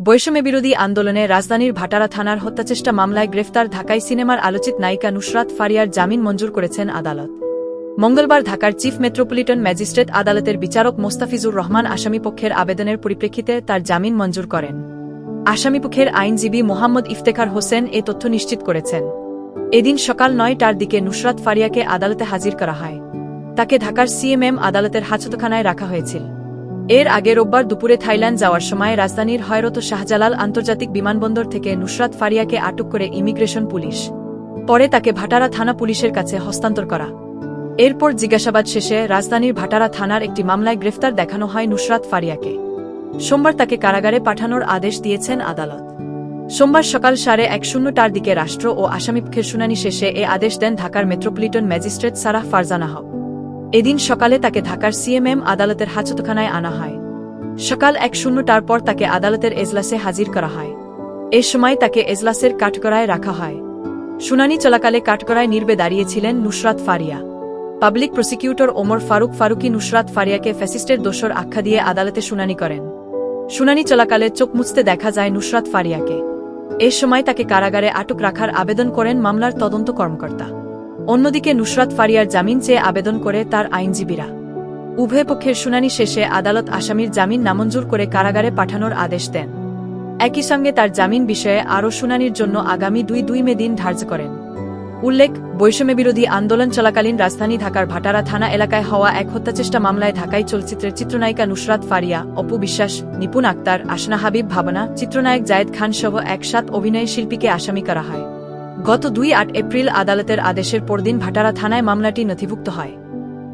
বৈষম্য বিরোধী আন্দোলনে রাজধানীর ভাটারা থানার হত্যাচেষ্টা মামলায় গ্রেফতার ঢাকাই সিনেমার আলোচিত নায়িকা নুসরাত ফারিয়ার জামিন মঞ্জুর করেছেন আদালত। মঙ্গলবার ঢাকার চিফ মেট্রোপলিটন ম্যাজিস্ট্রেট আদালতের বিচারক মোস্তাফিজুর রহমান আসামিপক্ষের আবেদনের পরিপ্রেক্ষিতে তার জামিন মঞ্জুর করেন। আসামিপক্ষের আইনজীবী মোহাম্মদ ইফতেখার হোসেন এ তথ্য নিশ্চিত করেছেন। এদিন সকাল নয়টার দিকে নুসরাত ফারিয়াকে আদালতে হাজির করা হয়। তাকে ঢাকার সিএমএম আদালতের হাজতখানায় রাখা হয়েছিল। এর আগে রোববার দুপুরে থাইল্যান্ড যাওয়ার সময় রাজধানীর হয়রত শাহজালাল আন্তর্জাতিক বিমানবন্দর থেকে নুসরাত ফারিয়াকে আটক করে ইমিগ্রেশন পুলিশ। পরে তাকে ভাটারা থানা পুলিশের কাছে হস্তান্তর করা। এরপর জিজ্ঞাসাবাদ শেষে রাজধানীর ভাটারা থানার একটি মামলায় গ্রেফতার দেখানো হয় নুসরাত ফারিয়াকে। সোমবার তাকে কারাগারে পাঠানোর আদেশ দিয়েছেন আদালত। সোমবার সকাল সাড়ে এক শূন্যটার দিকে রাষ্ট্র ও আসামিপক্ষের শুনানি শেষে এ আদেশ দেন ঢাকার মেট্রোপলিটন ম্যাজিস্ট্রেট সারাহ ফারজানা হক এদিন সকালে তাকে ঢাকার সিএমএম আদালতের হাজতখানায় আনা হয়। সকাল এক শূন্যটার পর তাকে আদালতের এজলাসে হাজির করা হয়। এ সময় তাকে এজলাসের কাঠগড়ায় রাখা হয়। শুনানি চলাকালে কাঠগড়ায় নির্বে দাঁড়িয়েছিলেন নুসরাত ফারিয়া। পাবলিক প্রসিকিউটর ওমর ফারুক ফারুকি নুসরাত ফারিয়াকে ফ্যাসিস্টের দোষর আখ্যা দিয়ে আদালতে শুনানি করেন। শুনানি চলাকালে চোখ মুছতে দেখা যায় নুসরাত ফারিয়াকে। এ সময় তাকে কারাগারে আটক রাখার আবেদন করেন মামলার তদন্ত কর্মকর্তা। অন্যদিকে নুসরাত ফারিয়ার জামিন চেয়ে আবেদন করে তার আইনজীবীরা। উভয় পক্ষের শুনানি শেষে আদালত আসামির জামিন নামঞ্জুর করে কারাগারে পাঠানোর আদেশ দেন। একই সঙ্গে তার জামিন বিষয়ে আরও শুনানির জন্য আগামী দুই দুই মে দিন ধার্য করেন। উল্লেখ, বৈষম্য বিরোধী আন্দোলন চলাকালীন রাজধানী ঢাকার ভাটারা থানা এলাকায় হওয়া এক হত্যাচেষ্টা মামলায় ঢাকাই চলচ্চিত্রের চিত্রনায়িকা নুসরাত ফারিয়া, অপু বিশ্বাস, নিপুণ আক্তার আসনা হাবিব, ভাবনা, চিত্রনায়ক জায়েদ খান সহ একসাথ অভিনয় শিল্পীকে আসামি করা হয়। গত দুই আট এপ্রিল আদালতের আদেশের পরদিন ভাটারা থানায় মামলাটি নথিভুক্ত হয়।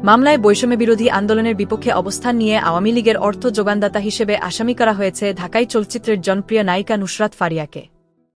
মামলায় বৈষম্য বিরোধী আন্দোলনের বিপক্ষে অবস্থান নিয়ে আওয়ামী লীগের অর্থ যোগানদাতা হিসেবে আসামি করা হয়েছে ঢাকাই চলচ্চিত্রের জনপ্রিয় নায়িকা নুসরাত ফারিয়াকে।